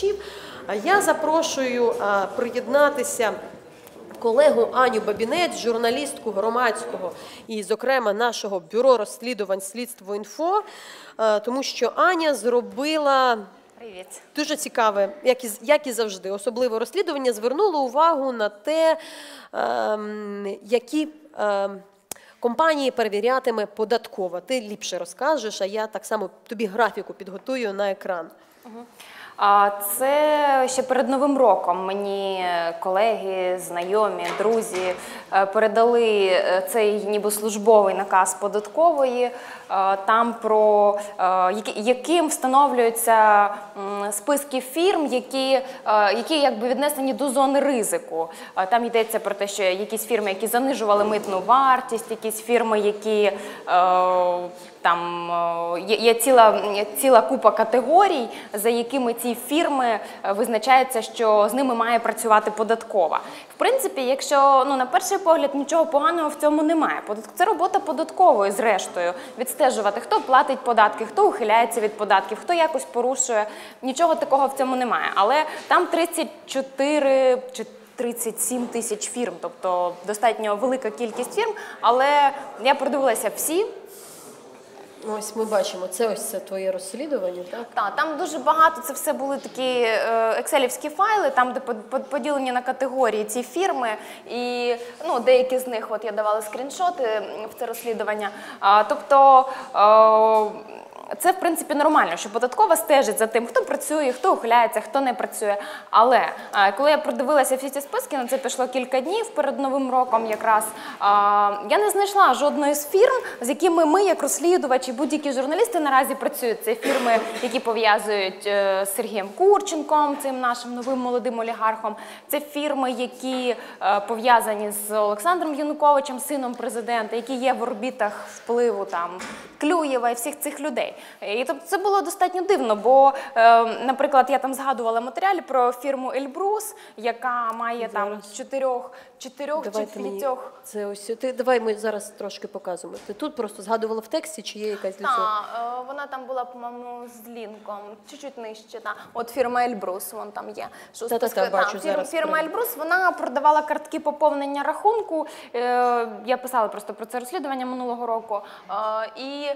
телеглядачів. Я запрошую приєднатися колегу Аню Бабінець, журналістку громадського і, зокрема, нашого бюро розслідувань слідство інфо, е, тому що Аня зробила. Привіт. Дуже цікаве, як і, як і завжди, особливе розслідування звернуло увагу на те, ем, які ем, компанії перевірятиме податкова. Ти ліпше розкажеш, а я так само тобі графіку підготую на екран. А це ще перед новим роком мені колеги, знайомі, друзі е, передали е, цей ніби службовий наказ податкової. е, Там про яким встановлюються списки фірм, які, які якби віднесені до зони ризику. Там йдеться про те, що якісь фірми, які занижували митну вартість, якісь фірми, які там є, є ціла, ціла купа категорій, за якими ці фірми е, визначається, що з ними має працювати податкова. В принципі, якщо ну на перший погляд нічого поганого в цьому немає. Це робота податкової, зрештою, відстежувати, хто платить податки, хто ухиляється від податків, хто якось порушує. Нічого такого в цьому немає. Але там 34 чи 37 тисяч фірм, тобто достатньо велика кількість фірм. Але я продивилася всі. Ось ми бачимо, це ось це твоє розслідування, так? Так, там дуже багато. Це все були такі е, екселівські файли, там де под- под- поділені на категорії ці фірми, і ну деякі з них, от я давала скріншоти в це розслідування. А, тобто. е, це в принципі нормально, що податкова стежить за тим, хто працює, хто ухиляється, хто не працює. Але е, коли я продивилася всі ці списки, на це пішло кілька днів перед новим роком, якраз я не знайшла жодної з фірм, з якими ми, як розслідувачі, будь-які журналісти наразі працюють. Це фірми, які пов'язують е, з Сергієм Курченком, цим нашим новим молодим олігархом. Це фірми, які е, пов'язані з Олександром Януковичем, сином президента, які є в орбітах впливу там Клюєва і всіх цих людей. І тобто це було достатньо дивно, бо, е, наприклад, я там згадувала матеріалі про фірму Ельбрус, яка має там Зараз. чотирьох, чотирьох чи п'ятьох. це ось ти давай ми зараз трошки показуємо. Ти тут просто згадувала в тексті, чи є якась для цього? Так, е, вона там була, по-моєму, з лінком, чуть-чуть нижче. Та. От фірма Ельбрус, вон там є. Що Та-та-та, списку- бачу фірма, зараз фірма. Ельбрус, вона продавала картки поповнення рахунку. Е, я писала просто про це розслідування минулого року. І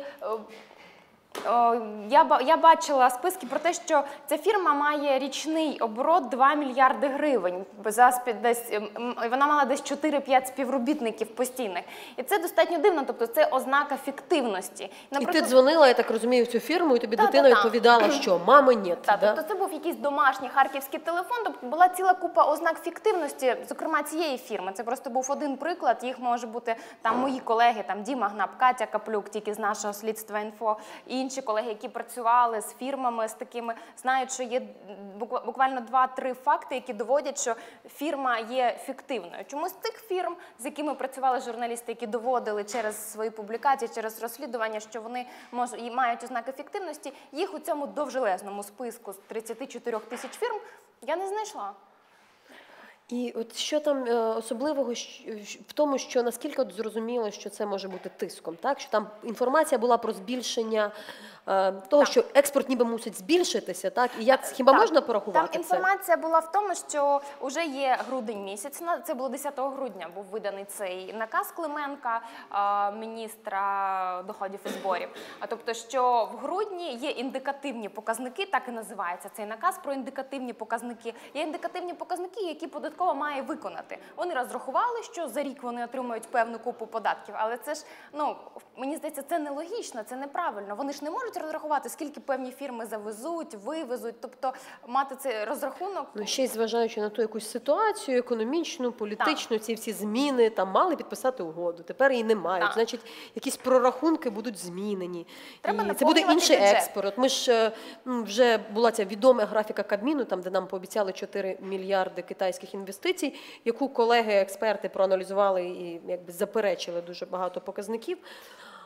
Я, я бачила списки про те, що ця фірма має річний оборот 2 мільярди гривень. За десь ем, вона мала десь 4-5 співробітників постійних, і це достатньо дивно. Тобто це ознака фіктивності. І ти дзвонила, я так розумію, в цю фірму, і тобі Та, дитина та, та. відповідала, що мами ні. Да? тобто це був якийсь домашній харківський телефон, тобто була ціла купа ознак фіктивності, зокрема цієї фірми. Це просто був один приклад. Їх може бути там мої колеги, там Діма Гнап, Катя Каплюк, тільки з нашого слідства інфо, і інші колеги, які працювали з фірмами, з такими, знають, що є буква- буквально два-три факти, які доводять, що фірма є фіктивною. Чому з тих фірм, з якими працювали журналісти, які доводили через свої публікації, через розслідування, що вони можуть і мають ознаки фіктивності, їх у цьому довжелезному списку з 34 тисяч фірм я не знайшла. І от що там е, особливого в тому, що наскільки от зрозуміло, що це може бути тиском, так що там інформація була про збільшення е, того, Так. що експорт ніби мусить збільшитися, так і як хіба Так, можна порахувати Там це? інформація була в тому, що вже є грудень місяць. Це було 10 грудня. Був виданий цей наказ Клименка, міністра доходів і зборів. А тобто, що в грудні є індикативні показники, так і називається цей наказ про індикативні показники. Є індикативні показники, які податкова має виконати. Вони розрахували, що за рік вони отримують певну купу податків, але це ж ну мені здається, це нелогічно, це неправильно. Вони ж не можуть розрахувати, скільки певні фірми завезуть, вивезуть, тобто мати цей розрахунок. Ну ще й зважаючи на ту якусь ситуацію економічну, політичну, ці всі зміни там мали підписати угоду. Тепер її не мають. Так. Значить, якісь прорахунки будуть змінені. Треба і це буде інший бюджет. експорт. Ми ж е, вже була ця відома графіка Кабміну, там де нам пообіцяли 4 мільярди китайських інвестицій, яку колеги-експерти проаналізували і якби заперечили дуже багато показників.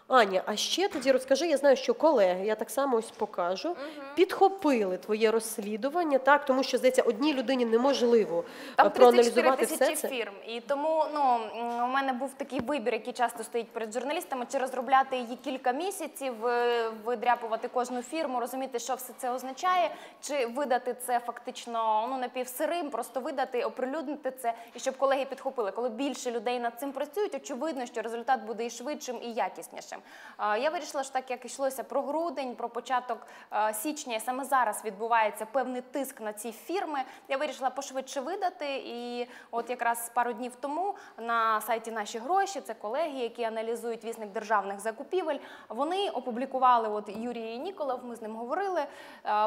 Аня, а ще тоді розкажи, я знаю, що колеги, я так само ось покажу, підхопили твоє розслідування, так, тому що здається, одній людині неможливо Там е, 34 проаналізувати все це. фірм. І тому ну, у мене був такий вибір, який часто стоїть перед журналістами, чи розробляти її кілька місяців, е, видряпувати кожну фірму, розуміти, що все це означає, чи видати це фактично ну, напівсирим, просто видати, оприлюднити це, і щоб колеги підхопили. Коли більше людей над цим працюють, очевидно, що результат буде і швидшим, і якіснішим. Е, Я вирішила, що так як йшлося про грудень, про початок січня, і саме зараз відбувається певний тиск на ці фірми. Я вирішила пошвидше видати. І от якраз пару днів тому на сайті наші гроші, це колеги, які аналізують вісник державних закупівель. Вони опублікували, от Юрій Ніколов, ми з ним говорили.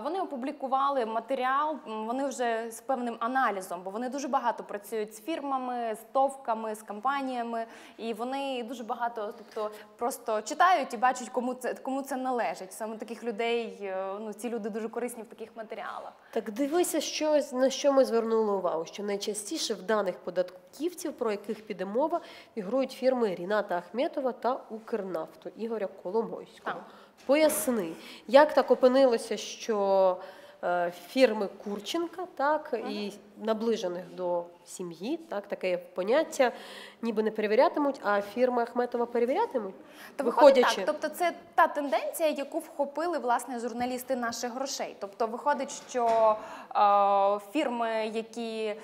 Вони опублікували матеріал. Вони вже з певним аналізом, бо вони дуже багато працюють з фірмами, з товками, з компаніями, і вони дуже багато, тобто просто читають і бачать, кому це кому це належить. Саме таких людей, е, ну ці люди дуже корисні в таких матеріалах. Так дивися, що, на що ми звернули увагу, що найчастіше в даних податківців, про яких піде мова, фігурують фірми Ріната Ахметова та Укрнафту Ігоря Коломойського. Так. Поясни, як так опинилося, що е, фірми Курченка, так, і наближених до сім'ї, так, таке поняття, ніби не перевірятимуть, а фірми Ахметова перевірятимуть, То виходячи. так, тобто це та тенденція, яку вхопили власне журналісти наших грошей. Тобто виходить, що е, фірми, які е,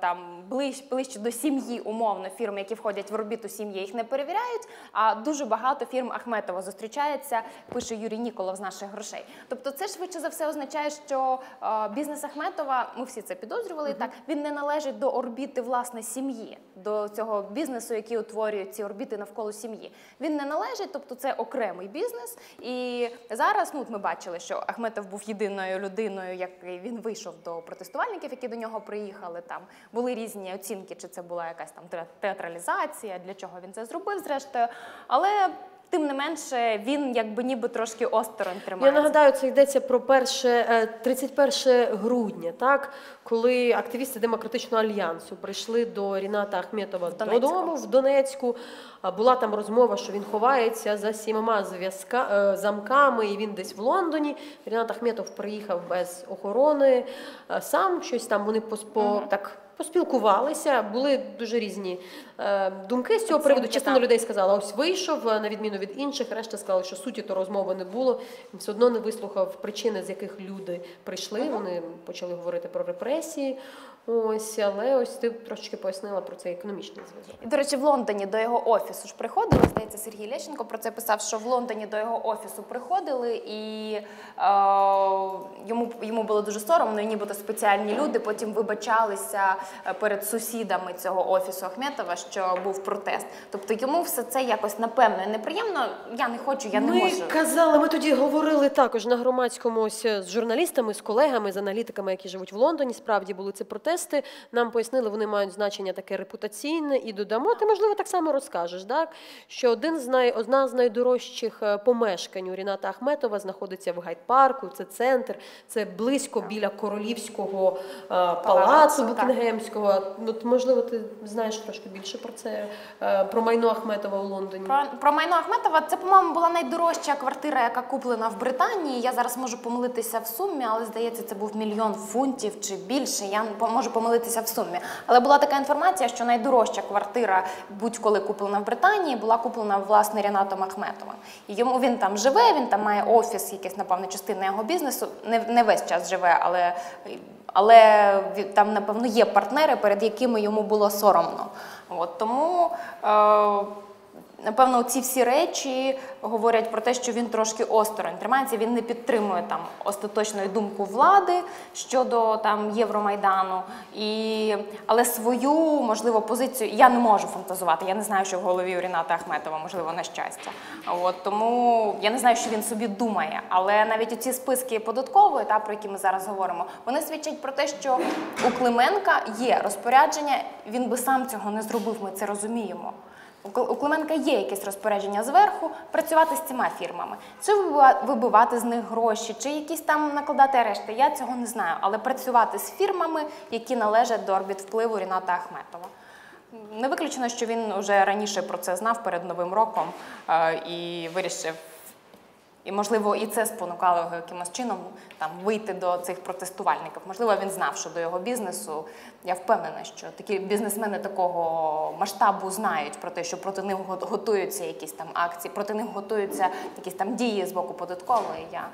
там ближче, ближче до сім'ї, умовно, фірми, які входять в орбіту сім'ї, їх не перевіряють. А дуже багато фірм Ахметова зустрічається, пише Юрій Ніколов з наших грошей. Тобто, це швидше за все означає, що е, бізнес Ахметова, ми всі це підозрювали. Так він не належить до орбіти власне сім'ї, до цього бізнесу, який утворює ці орбіти навколо сім'ї. Він не належить, тобто це окремий бізнес. І зараз ну, ми бачили, що Ахметов був єдиною людиною, як він вийшов до протестувальників, які до нього приїхали. Там були різні оцінки, чи це була якась там те- театралізація, для чого він це зробив, зрештою. Але тим не менше він якби ніби трошки осторонь Я нагадаю, це йдеться про перше, е, 31 грудня, так, коли активісти Демократичного альянсу прийшли до Ріната Ахметова Донецьку. додому в Донецьку. Була там розмова, що він ховається за сімома зв'язка е, замками, і він десь в Лондоні. Рінат Ахметов приїхав без охорони. е, Сам щось там вони поспо так. Поспілкувалися, були дуже різні е, думки з цього приводу. Частина людей сказала, ось вийшов, е, на відміну від інших. Решта сказали, що суті то розмови не було. Він все одно не вислухав причини, з яких люди прийшли. Вони почали говорити про репресії. Ось, але ось ти трошечки пояснила про цей економічний зв'язок. І, до речі, в Лондоні до його офісу ж приходили. Здається, Сергій Лещенко про це писав, що в Лондоні до його офісу приходили, і е, йому, йому було дуже соромно, і нібито спеціальні люди потім вибачалися е, перед сусідами цього офісу Ахметова, що був протест. Тобто йому все це якось напевно неприємно. Я не хочу, я не ми можу. казали, ми тоді говорили також на громадському ось з журналістами, з колегами, з аналітиками, які живуть в Лондоні. Справді були ці протести. Нам пояснили, вони мають значення таке репутаційне і додамо. Ти можливо так само розкажеш, так що один з най одна з найдорожчих е, помешкань у Ріната Ахметова знаходиться в гайд-парку. Це центр, це близько біля королівського е, палацу. Букінгемського. От, можливо, ти знаєш трошки більше про це, е, про майно Ахметова у Лондоні. Про, про майно Ахметова це, по-моєму, була найдорожча квартира, яка куплена в Британії. Я зараз можу помилитися в сумі, але здається, це був мільйон фунтів чи більше. Я можу помилитися в сумі. Але була така інформація, що найдорожча квартира, будь-коли куплена в Британії, була куплена власне Рінатом Ахметовим. І йому він там живе, він там має офіс, якийсь, напевно, частина його бізнесу. Не, не весь час живе, але, але там, напевно, є партнери, перед якими йому було соромно. От тому. Е, Напевно, ці всі речі говорять про те, що він трошки осторонь тримається. Він не підтримує там остаточної думку влади щодо там Євромайдану. І але свою можливо позицію я не можу фантазувати. Я не знаю, що в голові у Ріната Ахметова, можливо, на щастя. От тому я не знаю, що він собі думає. Але навіть ці списки податкової, та про які ми зараз говоримо, вони свідчать про те, що у Клименка є розпорядження. Він би сам цього не зробив. Ми це розуміємо. У Кл- Клименка є якесь розпорядження зверху працювати з цими фірмами, чи вибива- вибивати з них гроші, чи якісь там накладати арешти. Я цього не знаю, але працювати з фірмами, які належать до орбіт впливу Ріната Ахметова. Не виключено, що він вже раніше про це знав перед Новим роком е, і вирішив. І, можливо, і це спонукало його якимось чином там вийти до цих протестувальників. Можливо, він знав, що до його бізнесу. Я впевнена, що такі бізнесмени такого масштабу знають про те, що проти них готуються якісь там акції, проти них готуються якісь там дії з боку податкової. Я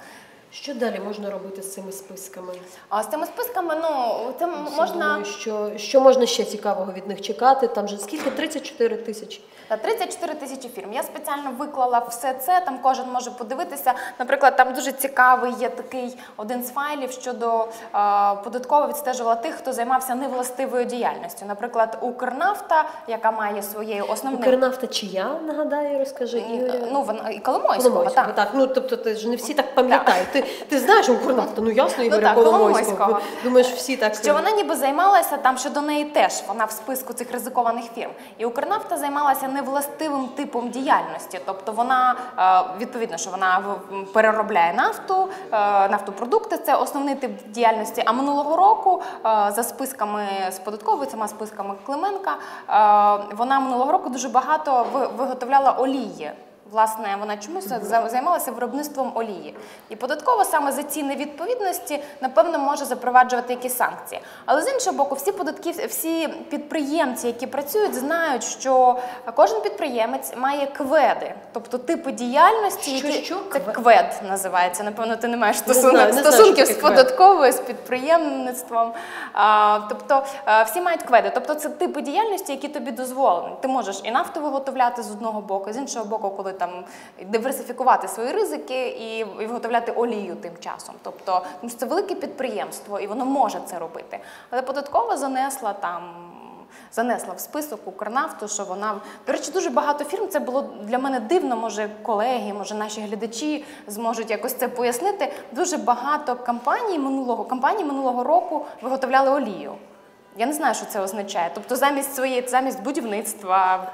Що далі можна робити з цими списками? а з цими списками, ну це можна. Думаю, що, що можна ще цікавого від них чекати? Там же скільки? 34 тисячі. Та 34 тисячі фірм. Я спеціально виклала все це. Там кожен може подивитися. Наприклад, там дуже цікавий є такий один з файлів щодо е, податково відстежувала тих, хто займався невластивою діяльністю. Наприклад, Укрнафта, яка має своєю основним Укрнафта чия, нагадаю, розкажи. Ігоря? ну вона і Коломойського, Коломойського, так. так. Ну, тобто, ти ж не всі так пам'ятають. Ти, ти знаєш Укрнафта, ну ясно, Ігоря так, Коломойського. Думаєш, всі так. Що вона ніби займалася там щодо неї теж вона в списку цих ризикованих фірм. І Укрнафта займалася невластивим типом діяльності. Тобто вона е, відповідно, що вона переробляє нафту, е, нафтопродукти це основний тип діяльності. А минулого року е, за списками з податковою, цими списками Клименка, вона минулого року дуже багато виготовляла олії. Власне, вона чомусь займалася виробництвом олії. І податково саме за ці невідповідності, напевно, може запроваджувати якісь санкції. Але з іншого боку, всі податків, всі підприємці, які працюють, знають, що кожен підприємець має кведи, тобто типи діяльності, Що, які що? це квед називається. Напевно, ти не маєш Не стосунок, знаю, не стосунків з податковою, з підприємництвом. А, тобто е, всі мають кведи. Тобто це типи діяльності, які тобі дозволені. Ти можеш і нафту виготовляти з одного боку, з іншого боку, коли там диверсифікувати свої ризики і, виготовляти олію тим часом. Тобто, це велике підприємство, і воно може це робити. Але податкова занесла там. Занесла в список Укрнафту, що вона до речі, дуже багато фірм. Це було для мене дивно. Може, колеги, може, наші глядачі зможуть якось це пояснити. Дуже багато компаній минулого компаній минулого року виготовляли олію. Я не знаю, що це означає. Тобто, замість своєї, замість будівництва,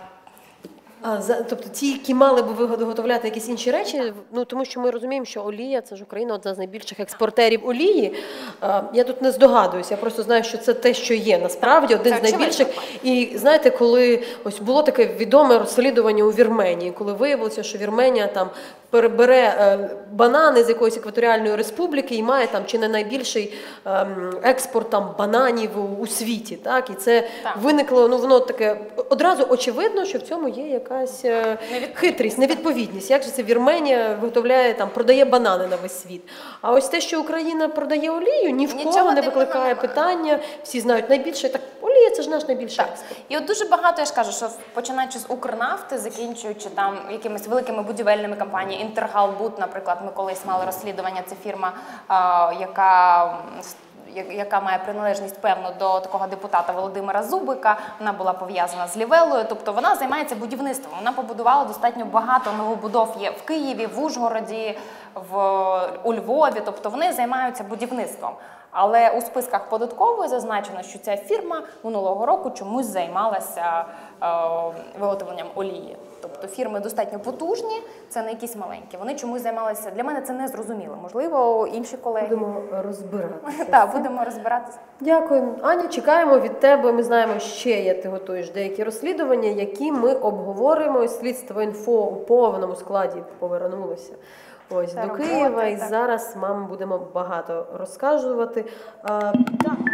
А, за, тобто ті, які мали би виготовляти якісь інші речі, ну тому що ми розуміємо, що олія це ж Україна одна з найбільших експортерів олії. А, я тут не здогадуюся, я просто знаю, що це те, що є насправді один це з найбільших. І знаєте, коли ось було таке відоме розслідування у Вірменії, коли виявилося, що Вірменія там перебере е, банани з якоїсь екваторіальної республіки і має там чи не найбільший ем, експорт там бананів у, світі. Так і це Так. виникло. Ну воно таке одразу очевидно, що в цьому є якась е, хитрість, невідповідність. Як же це Вірменія виготовляє там, продає банани на весь світ? А ось те, що Україна продає олію, ні в Нічого кого не викликає питання. Всі знають найбільше так. Олія це ж наш найбільший Так. експорт. І от дуже багато я ж кажу, що починаючи з Укрнафти, закінчуючи там якимись великими будівельними компаніями, Інтергалбуд, наприклад, ми колись мали розслідування. Це фірма, яка. Яка має приналежність певно до такого депутата Володимира Зубика, вона була пов'язана з Лівелою, тобто вона займається будівництвом. Вона побудувала достатньо багато новобудов є в Києві, в Ужгороді, в у Львові. Тобто вони займаються будівництвом. Але у списках податкової зазначено, що ця фірма минулого року чомусь займалася е, виготовленням олії. Тобто фірми достатньо потужні, це не якісь маленькі. Вони чомусь займалися. Для мене це не зрозуміло. Можливо, інші колеги. Будемо розбиратися. Так, будемо розбиратися. Дякую, Аня. Чекаємо від тебе. Ми знаємо, ще є ти готуєш деякі розслідування, які ми обговоримо. Слідство інфо у повному складі повернулося. Ось до Києва, і зараз мам будемо багато розказувати. А, так.